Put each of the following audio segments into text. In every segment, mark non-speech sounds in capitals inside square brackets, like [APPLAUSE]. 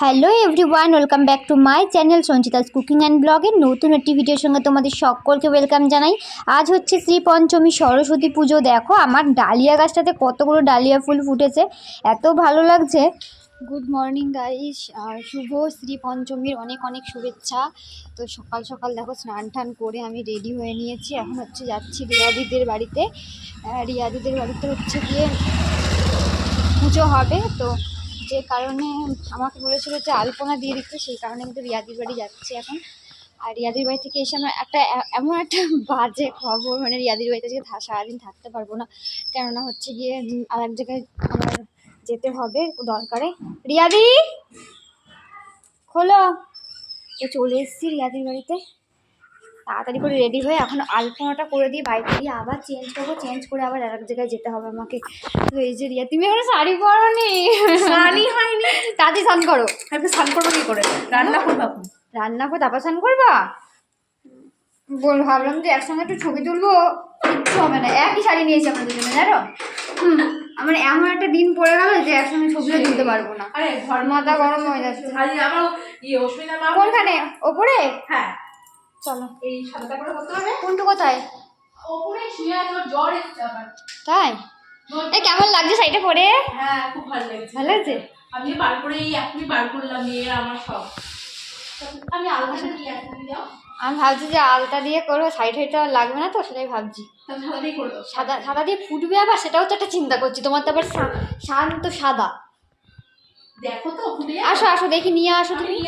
Hello everyone welcome back to my channel Sanchita's cooking and ব্লগের নতুন একটি ভিডিওর সঙ্গে তোমাদের সকলকে ওয়েলকাম জানাই। আজ হচ্ছে শ্রী পঞ্চমী সরস্বতী পুজো। দেখো, আমার ডালিয়া গাছটাতে কতগুলো ডালিয়া ফুল ফুটেছে। এত ভালো লাগছে। গুড মর্নিং গাইস শুভ শ্রী পঞ্চমীর অনেক অনেক শুভেচ্ছা। তো সকাল সকাল দেখো, স্নান টান করে আমি রেডি হয়ে নিয়েছি। এখন হচ্ছে যাচ্ছি রিয়াদিদের বাড়িতে। রিয়াদিদের বাড়িতে হচ্ছে গিয়ে পুজো হবে। তো যে কারণে আমাকে বলেছিল যে আলপনা দিয়ে দিতে, সেই কারণে কিন্তু রিয়াদির বাড়ি যাচ্ছি এখন। আর রিয়াদির বাড়ি থেকে এসে আমার একটা এমন একটা [LAUGHS] বাজে খবর মানে রিয়াদির বাড়িতে আজকে সারাদিন থাকতে পারব না। কেননা হচ্ছে গিয়ে আর এক জায়গায় আমার যেতে হবে দরকারে। রিয়াদি! খোলো! তো চলে এসেছি রিয়াদির বাড়িতে। তাড়াতাড়ি করে রেডি হয়ে এখন আলপনাটা করে দিয়ে বাড়িতে দিয়ে আবার চেঞ্জ করব চেঞ্জ করে আবার আর এক জায়গায় যেতে হবে আমাকে। তো এই যে রিয়া তুমি এখনও শাড়ি পরোনি? স্নানই হয়নি। তাড়াতাড়ি স্নান করো। স্নান করব কি করে? রান্না করব এখন। রান্না করে তারপর স্নান করবা? বল ভাবলাম যে একসঙ্গে একটু ছবি তুলবো কিচ্ছু হবে না একই শাড়ি নিয়েছি আমরা দুজনে জানো? হুম, আমার এমন একটা দিন পড়ে গেল যে একসঙ্গে ছবিও তুলতে পারব না। আরে ঘর মাথা গরম হয়ে যাচ্ছে। কোনখানে? ওপরে? হ্যাঁ। চলো। এই সাদাটা করে করতে হবে? কোনটু কোথায়? ওপরে শুয়ে আছে ওর জ্বর এসছে আবার। তাই? এই কেমন লাগছে শাড়িটা পরে? হ্যাঁ খুব ভালো লাগছে। ভালো লাগছে? আমি বার করে এই এখনই বার করলাম আমার সব আমি আলগাটা নিয়ে আসি তুমি আমি ভাবছি যে আলতা দিয়ে করব শাড়ি টাড়িটা লাগবে না তো সেটাই ভাবছি। সাদা সাদা দিয়ে ফুটবে আবার সেটাও তো একটা চিন্তা করছি। তোমার তো আবার শান্ত সাদা। দেখো তো আসো আসো দেখি নিয়ে আসো তুমি।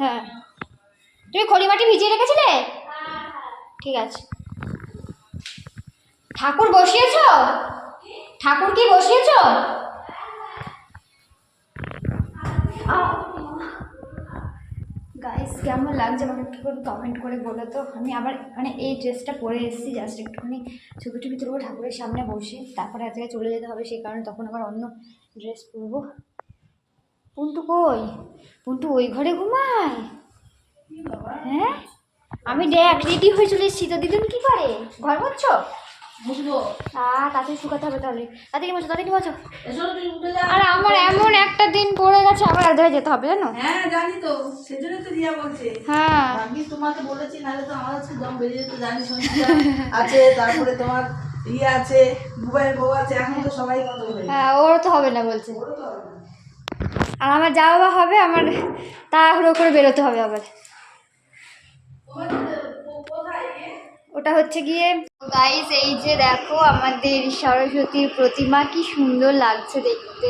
হ্যাঁ। তুমি খড়িমাটি ভিজিয়ে রেখেছিলে? ঠিক আছে। ঠাকুর বসিয়েছ? ঠাকুর কি বসিয়েছ? গাইস কেমন লাগছে আমাকে একটু করে কমেন্ট করে বলো তো? আমি আবার মানে এই ড্রেসটা পরে এসেছি জাস্ট একটুখানি ছবি টবি তুলবো ঠাকুরের সামনে বসে তারপরে আজকে চলে যেতে হবে সেই কারণে তখন আবার অন্য ড্রেস পরবো। পুন্টু কই? পুন্টু ওই ঘরে ঘুমায়? হ্যাঁ? আমি দেখ রেডি হয়ে চলে এসেছি তো। দিদিন কি করে? ঘর মুছছো? তাড়াতাড়ি শুকাতে হবে তাহলে। তাড়াতাড়ি আর আমার এমন একটা দিন পড়ে গেছে আবার যেতে হবে জানো? হ্যাঁ জানি তো। সেজন্য তো রিয়া বলছে। হ্যাঁ। আমি তোমাকে বলেছি নাহলে তো আমার হচ্ছে দম বেরিয়ে যেত জানি আছে তারপরে তোমার ইয়ে আছে বউ আছে এখন তো সবাই কত হ্যাঁ ওর তো হবে না বলছে। আর আমার যাওয়া হবে আমার তাড়াহুড়ো করে বেরোতে হবে আবার তোমার কো- কোথায় ইয়ে? ওটা হচ্ছে গিয়ে গাইস এই যে দেখো আমাদের সরস্বতীর প্রতিমা কি সুন্দর লাগছে দেখতে।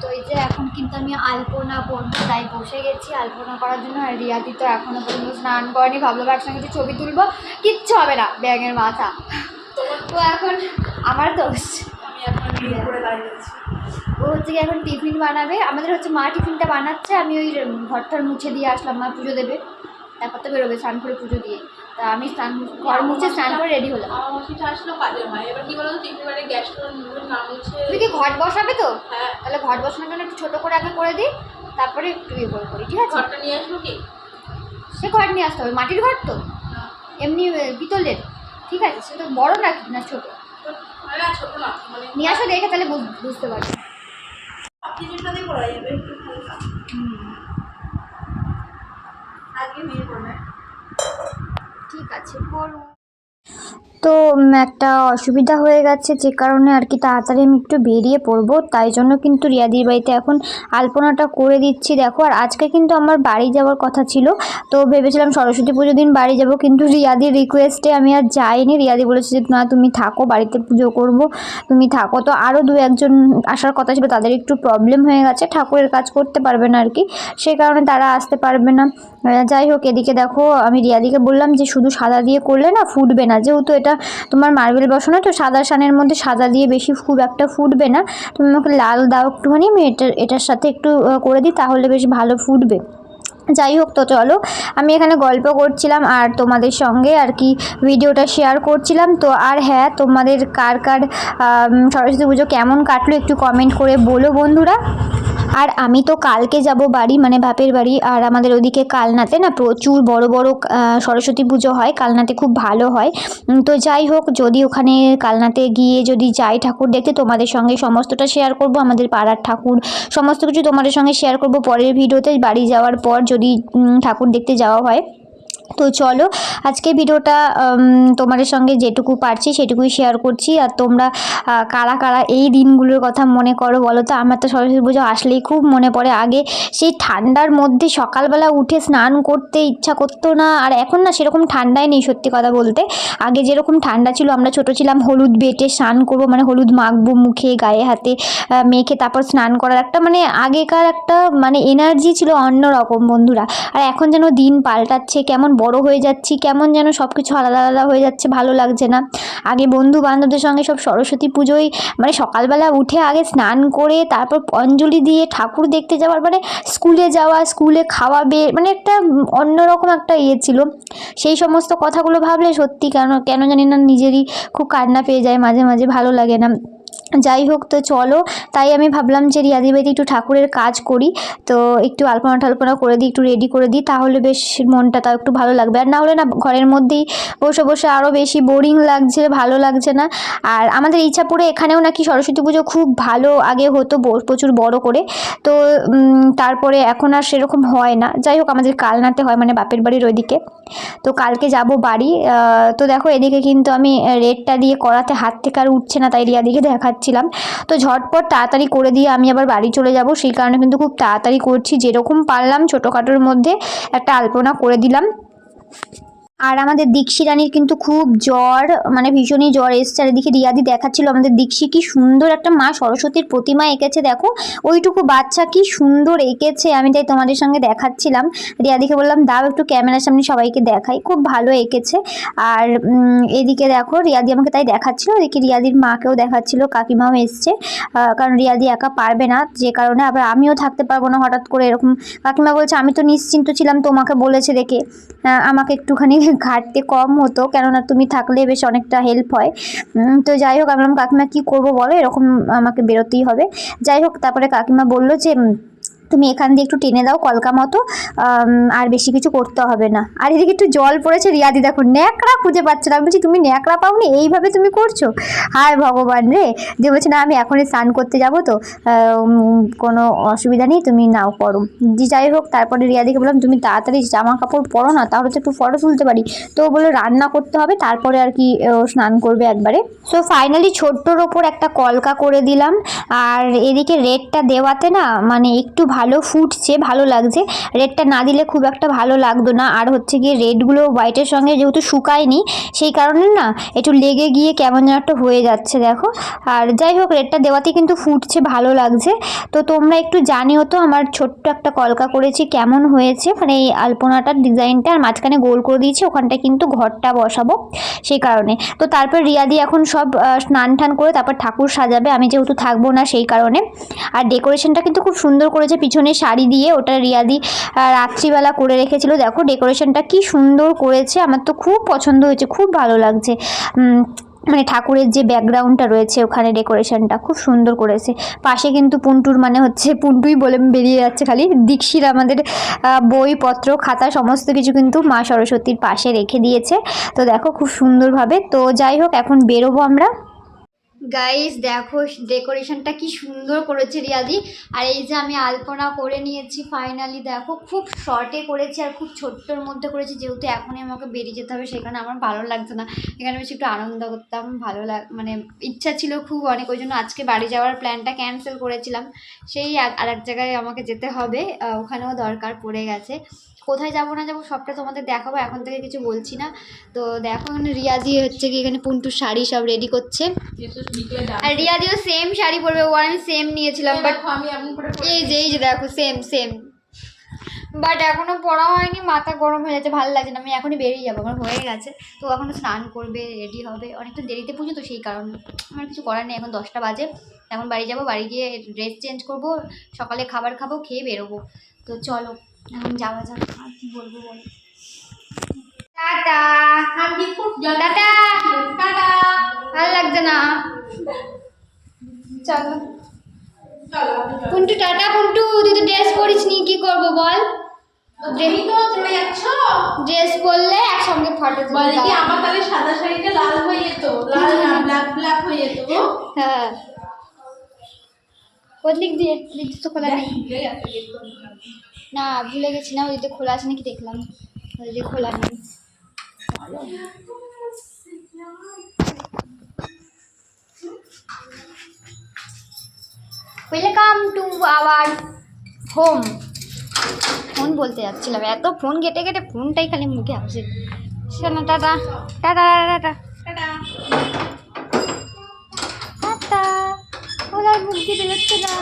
তো এই যে এখন কিন্তু আমি আলপনা করব তাই বসে গেছি। আলপনা করার জন্য আর রিয়াদি তো এখনও পর্যন্ত স্নান করেনি ভাবলাম একসঙ্গে একটু ছবি তুলবো কিচ্ছু হবে না ব্যাঙের মাথা। তো এখন আমার দোষ ও হচ্ছে গিয়ে এখন টিফিন বানাবে। আমাদের হচ্ছে মা টিফিনটা বানাচ্ছে আমি ওই ঘরটার মুছে দিয়ে আসলাম মা পুজো দেবে। তারপর তো বেরোবে স্নান করে পুজো দিয়ে। তা আমি স্নান ঘর মুছে স্নান করে রেডি হলাম। আমার আসলো কাজের হয়। এবার কি তুমি ঘট বসাবে তো? হ্যাঁ। তাহলে ঘট বসানোর জন্য একটু ছোটো করে আগে করে দিই তারপরে একটু ইয়ে করে করি ঠিক আছে? ঘরটা নিয়ে আসব কি? সে ঘর নিয়ে আসতে হবে মাটির ঘর তো? এমনি আহ, পিতলের। ঠিক আছে সে তো বড় না ছোটো। না ছোট মানে নিয়ে আসো দেখে তাহলে বুঝ- বুঝতে পারছি। কিছুটাতে করা যাবে একটু আজকে বিয়ে করবে। ঠিক আছে বলো তো একটা অসুবিধা হয়ে গেছে যে কারণে আর কি তাড়াতাড়ি আমি একটু বেরিয়ে পড়ব। তাই জন্য কিন্তু রিয়াদির বাড়িতে এখন আলপনাটা করে দিচ্ছি, দেখো। আর আজকে কিন্তু আমার বাড়ি যাওয়ার কথা ছিল, তো ভেবেছিলাম সরস্বতী পুজোর দিন বাড়ি যাব, কিন্তু রিয়াদির রিকোয়েস্টে আমি আর যাইনি। রিয়াদি বলেছে যে, না, তুমি থাকো, বাড়িতে পুজো করব। তুমি থাকো। তো আরও দু একজন আসার কথা ছিল, তাদের একটু প্রবলেম হয়ে গেছে। ঠাকুরের কাজ করতে পারবে না আর কি সেই কারণে তারা আসতে পারবে না। যাই হোক, এদিকে দেখো, আমি রিয়াদিকে বললাম যে, শুধু সাদা দিয়ে করলে না ফুটবে না। যেহেতু এটা তোমার মার্বেল বসানো, তো সাদা সানের মধ্যে সাদা দিয়ে বেশি খুব একটা ফুটবে না। তুমি আমাকে লাল দাও একটুখানি, আমি এটা, এটার সাথে একটু করে দিই, তাহলে বেশ ভালো ফুটবে। যাই হোক, তো চলো, আমি এখানে গল্প করছিলাম আর তোমাদের সঙ্গে আর কি ভিডিওটা শেয়ার করছিলাম। তো আর হ্যাঁ তোমাদের কার কার সরস্বতী পুজো কেমন কাটলো একটু কমেন্ট করে বলো বন্ধুরা। আর আমি তো কালকে যাব বাড়ি মানে বাপের বাড়ি, আর আমাদের ওদিকে কালনাতে না প্রচুর বড় বড় সরস্বতী পুজো হয়, কালনাতে খুব ভালো হয়। তো যাই হোক, যদি ওখানে কালনাতে গিয়ে যদি যাই ঠাকুর দেখতে, তোমাদের সঙ্গে সমস্তটা শেয়ার করব, আমাদের পাড়ার ঠাকুর, সমস্ত কিছু তোমাদের সঙ্গে শেয়ার করব পরের ভিডিওতে বাড়ি যাওয়ার পর যদি ঠাকুর দেখতে যাওয়া হয়। তো চলো, আজকে ভিডিওটা তোমাদের সঙ্গে যেটুকু পারছি সেটুকুই শেয়ার করছি। আর তোমরা কারা কারা এই দিনগুলোর কথা মনে করো বলো তো? আমার তো সরস্বতী পুজো আসলেই খুব মনে পড়ে। আগে সেই ঠান্ডার মধ্যে সকালবেলা উঠে স্নান করতে ইচ্ছা করতো না, আর এখন না সেরকম ঠান্ডাই নেই সত্যি কথা বলতে। আগে যেরকম ঠান্ডা ছিল, আমরা ছোট ছিলাম হলুদ বেটে স্নান করব মানে হলুদ মাখবো মুখে, গায়ে হাতে মেখে তারপর স্নান করার একটা মানে আগেকার একটা মানে এনার্জি ছিল অন্যরকম বন্ধুরা। আর এখন যেন দিন পাল্টাচ্ছে, কেমন বড় হয়ে যাচ্ছি, কেমন যেন সব কিছু আলাদা আলাদা হয়ে যাচ্ছে, ভালো লাগছে না। আগে বন্ধু বান্ধবদের সঙ্গে সব সরস্বতী পুজোয় মানে সকালবেলা উঠে আগে স্নান করে, তারপর অঞ্জলি দিয়ে ঠাকুর দেখতে যাওয়ার মানে স্কুলে যাওয়া, স্কুলে খাওয়া, বে মানে একটা অন্যরকম একটা ইয়ে ছিল। সেই সমস্ত কথাগুলো ভাবলে সত্যি কেন কেন জানি না, নিজেরই খুব কান্না পেয়ে যায়, মাঝে মাঝে ভালো লাগে না। যাই হোক তো চলো। তাই আমি ভাবলাম যে রিয়াদি একটু ঠাকুরের কাজ করি, তো একটু আলপনা টালপনা করে দিই, একটু রেডি করে দিই, তাহলে বেশ মনটা তাও একটু ভালো লাগবে। আর না হলে না, ঘরের মধ্যেই বসে বসে আরও বেশি বোরিং লাগছে, ভালো লাগছে না। আর আমাদের ইচ্ছাপুরে এখানেও নাকি সরস্বতী পুজো খুব ভালো আগে হতো প্রচুর বড় করে। তো তারপরে এখন আর সেরকম হয় না। যাই হোক আমাদের কালনাতে হয় মানে বাপের বাড়ির ওইদিকে। তো কালকে যাব বাড়ি তো দেখো, এদিকে কিন্তু আমি রেডটা দিয়ে করাতে হাত থেকে আর উঠছে না, তাই রিয়াদিকে দেখাচ্ছিলাম। তো ঝটপট তাড়াতাড়ি করে দিয়ে আমি আবার বাড়ি চলে যাব। সেই কারণে কিন্তু খুব তাড়াতাড়ি করছি। যেরকম পারলাম ছোটোখাটোর মধ্যে একটা আলপনা করে দিলাম। আর আমাদের দীক্ষি রানীর কিন্তু খুব জ্বর মানে ভীষণই জ্বর এসছে। আর এদিকে রিয়াদি দেখাচ্ছিল আমাদের দীক্ষি কি সুন্দর একটা মা সরস্বতীর প্রতিমা এঁকেছে। দেখো, ওইটুকু বাচ্চা কি সুন্দর এঁকেছে। আমি তাই তোমাদের সঙ্গে দেখাচ্ছিলাম। রিয়াদিকে বললাম, দাও একটু ক্যামেরার সামনে সবাইকে দেখাই। খুব ভালো এঁকেছে। আর এদিকে দেখো, রিয়াদি আমাকে তাই দেখাচ্ছিল। এদিকে রিয়াদির মাকেও দেখাচ্ছিল, কাকিমাও এসছে। কারণ রিয়াদি একা পারবে না, যে কারণে আবার আমিও থাকতে পারব না হঠাৎ করে এরকম। কাকিমা বলছে, আমি তো নিশ্চিন্ত ছিলাম, তোমাকে বলেছে দেখে। আমাকে একটুখানি [LAUGHS] ঘাটতে কম হতো, কেননা তুমি থাকলে বেশ অনেকটা হেল্প হয়। তো যাই হোক, আমি কাকিমা, কী করব বলো? এরকম আমাকে বেরোতেই হবে। যাই হোক, তারপরে কাকিমা বলল যে তুমি এখান দিয়ে একটু টেনে দাও কলকা মতো আর বেশি কিছু করতে হবে না। আর এদিকে একটু জল পড়েছে, রিয়াদি দেখো ন্যাকড়া খুঁজে পাচ্ছে না। বলছি, তুমি ন্যাকড়া পাওনি? এইভাবে তুমি করছ? হায় ভগবান রে! যে বলছে, না, আমি এখনই স্নান করতে যাব তো। কোনো অসুবিধা নেই, তুমি নাও, করো। যে যাই হোক, তারপরে রিয়াদিকে বললাম, তুমি তাড়াতাড়ি জামা কাপড় পরো না, তাহলে তো একটু ফটো তুলতে পারি। তো বলল, রান্না করতে হবে, তারপরে আর কি স্নান করবে একবারে। সো ফাইনালি ছোট্টর ওপর একটা কলকা করে দিলাম। আর এদিকে রেডটা দেওয়াতে না মানে একটু ভালো ফুটছে, ভালো লাগছে। রেডটা না দিলে খুব একটা ভালো লাগতো না। আর হচ্ছে গিয়ে রেডগুলো হোয়াইটের সঙ্গে যেহেতু শুকায়নি, সেই কারণে না একটু লেগে গিয়ে কেমন যেন একটা হয়ে যাচ্ছে, দেখো। আর যাই হোক রেডটা দেওয়াতে কিন্তু ফুটছে, ভালো লাগছে। তো তোমরা একটু জানিও তো, আমার ছোট্ট একটা কলকা করেছি, কেমন হয়েছে? মানে এই আলপনাটার ডিজাইনটা, আর মাঝখানে গোল করে দিয়েছি, ওখানটায় কিন্তু ঘরটা বসাবো সেই কারণে। তো তারপর রিয়াদি এখন সব স্নান টান করে তারপর ঠাকুর সাজাবে, আমি যেহেতু থাকব না সেই কারণে। আর ডেকোরেশনটা কিন্তু খুব সুন্দর করেছে পিছনে শাড়ি দিয়ে ওটা রিয়াদি রাত্রিবেলা করে রেখেছিল। দেখো ডেকোরেশনটা কি সুন্দর করেছে। আমার তো খুব পছন্দ হয়েছে, খুব ভালো লাগছে। মানে ঠাকুরের যে ব্যাকগ্রাউন্ডটা রয়েছে ওখানে ডেকোরেশনটা খুব সুন্দর করেছে। পাশে কিন্তু পুন্টুর মানে হচ্ছে পুন্টুই বলে বেরিয়ে যাচ্ছে খালি। দীক্ষির আমাদের বইপত্র খাতা সমস্ত কিছু কিন্তু মা সরস্বতীর পাশে রেখে দিয়েছে। তো দেখো খুব সুন্দরভাবে। তো যাই হোক, এখন বেরোবো আমরা। গাইস দেখো ডেকোরেশনটা কি সুন্দর করেছে রিয়াদি। আর এই যে আমি আলপনা করে নিয়েছি ফাইনালি দেখো, খুব শর্টে করেছি আর খুব ছোট্টর মধ্যে করেছি। যেহেতু এখনই আমাকে বেরিয়ে যেতে হবে, সেখানে আমার ভালো লাগছে না। এখানে বেশি একটু আনন্দ করতাম, ভালো লাগ মানে ইচ্ছা ছিল খুব অনেক, ওই জন্য আজকে বাড়ি যাওয়ার প্ল্যানটা ক্যান্সেল করেছিলাম। সেই আর এক জায়গায় আমাকে যেতে হবে ওখানেও দরকার পড়ে গেছে। কোথায় যাব না যাব সবটা তোমাদের দেখাবো এখন থেকে কিছু বলছি না। তো দেখো এখানে রিয়াদি হচ্ছে কি এখানে পুন্টুর শাড়ি সব রেডি করছে। আর রিয়াদিও সেম শাড়ি পরবে ও আমি সেম নিয়েছিলাম বাট এই যে এই যে দেখো সেম সেম বাট এখনও পড়া হয়নি মাথা গরম হয়ে যাচ্ছে ভালো লাগছে না আমি এখনই বেরিয়ে যাব আমার হয়ে গেছে। তো এখনও স্নান করবে রেডি হবে অনেকটা দেরিতে পুজো তো সেই কারণে আমার কিছু করার নেই এখন দশটা বাজে। এখন বাড়ি যাব বাড়ি গিয়ে ড্রেস চেঞ্জ করব সকালে খাবার খাব খেয়ে বেরোবো। তো চলো। এখন যাওয়া যাক আর কি বলব বলো। টাটা। টাটা। ভালো লাগছে না। চলো। পুন্টু টাটা পুন্টু পরিস নি কি করব বল? তুমি তো ড্রেস পরলে একসঙ্গে ফটো বলে কি আমার তাহলে সাদা শাড়িটা লাল হয়ে যেত? লাল না ব্ল্যাক ব্ল্যাক হয়ে যেত হ্যাঁ। কোন দিক দিয়ে দিক তো খোলা নেই। না ভুলে গেছি না ওই দিকে খোলা আছে নাকি দেখলাম। ওই দিকে খোলা নেই। Welcome to our home phone বলতে যাচ্ছিলাম। এত ফোন ঘেটে ঘেটে ফোনটাই খালি মুখে আসে। শোনো tata. Tata tata tata. Tata. ওনার মুখ দিয়ে বেরোচ্ছে না।